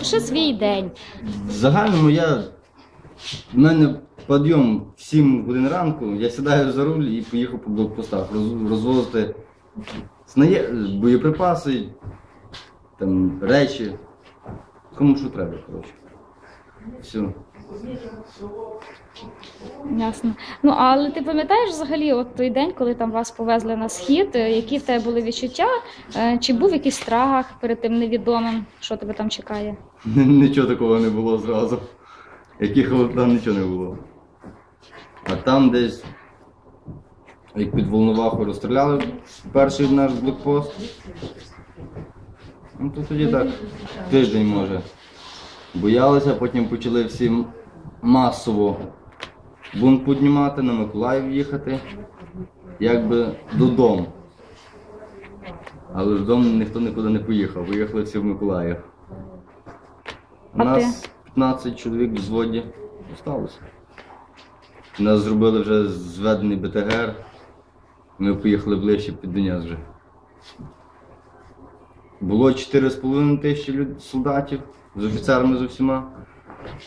розпиши свій день. В загальному я. В мене підйом в 7 годин ранку, я сідаю за руль і поїхав по блокпостах роз- розвозити боєприпаси, там, речі. Кому що треба, коротше. Все. Ясно. Ну але ти пам'ятаєш взагалі, от той день, коли там вас повезли на схід, е, які в тебе були відчуття? Е, Чи був якийсь страх перед тим невідомим, що тебе там чекає? Нічого такого не було зразу. Яких там нічого не було. А там десь, як під Волноваху розстріляли перший наш блокпост. Ну то тоді так, тиждень може. Боялися, потім почали всі масово бунт піднімати, на Миколаїв їхати, якби додому. Але додому ніхто нікуди не поїхав, поїхали всі в Миколаїв. У А нас 15 чоловік в взводі залишилося. Нас зробили вже зведений БТГР. Ми поїхали ближче під Донець вже. Було 4,5 тисячі люд- солдатів з офіцерами з усіма.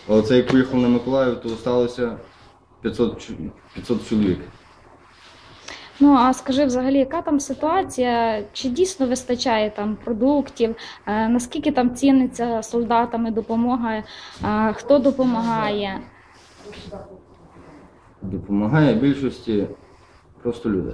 А оце як поїхав на Миколаїв, то залишилося 500, 500 чоловік. Ну а скажи взагалі, яка там ситуація? Чи дійсно вистачає там продуктів? Е, Наскільки там ціниться солдатами допомога? Е, Хто допомагає? Допомагає більшості просто люди.